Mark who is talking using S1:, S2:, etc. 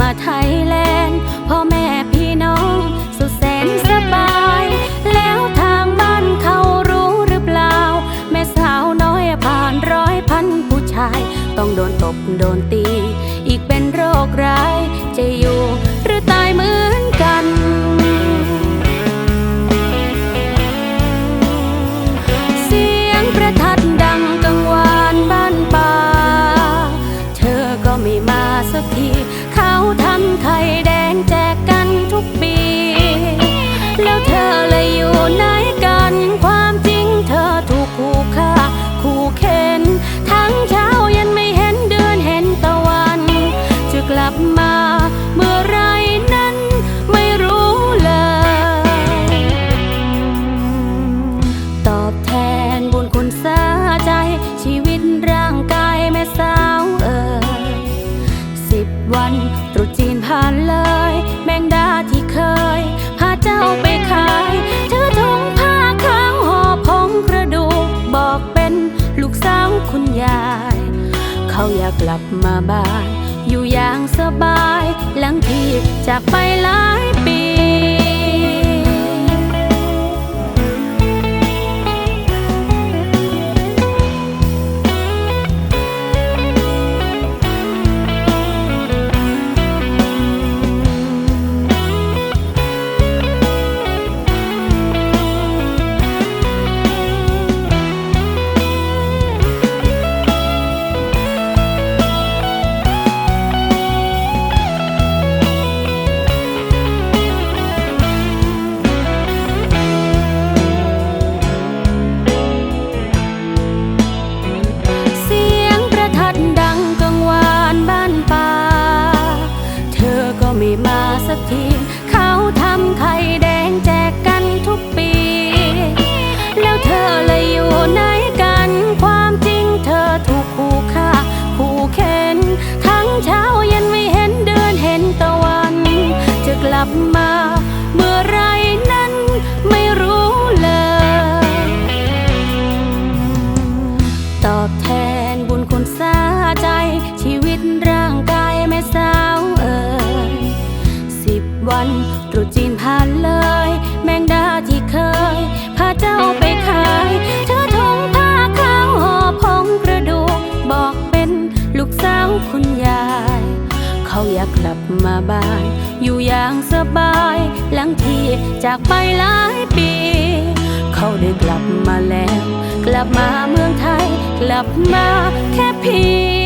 S1: มาไทยแลนด์พ่อแม่พี่น้องสุดแสนสบาย แล้วทางบ้านเขารู้หรือเปล่า แม่สาวน้อยผ่านร้อยพันผู้ชาย ต้องโดนตบโดนตี อีกเป็นโรคร้ายจะอยู่ ลับมาบ้าน อยู่อย่างสบาย หลังที่จากไปหลายปี here. สาวคุณยาย เขาอยากกลับมาบ้าน อยู่อย่างสบาย หลังที่จากไปหลายปี เขาได้กลับมาแล้ว กลับมาเมืองไทย กลับมาแค่เพียง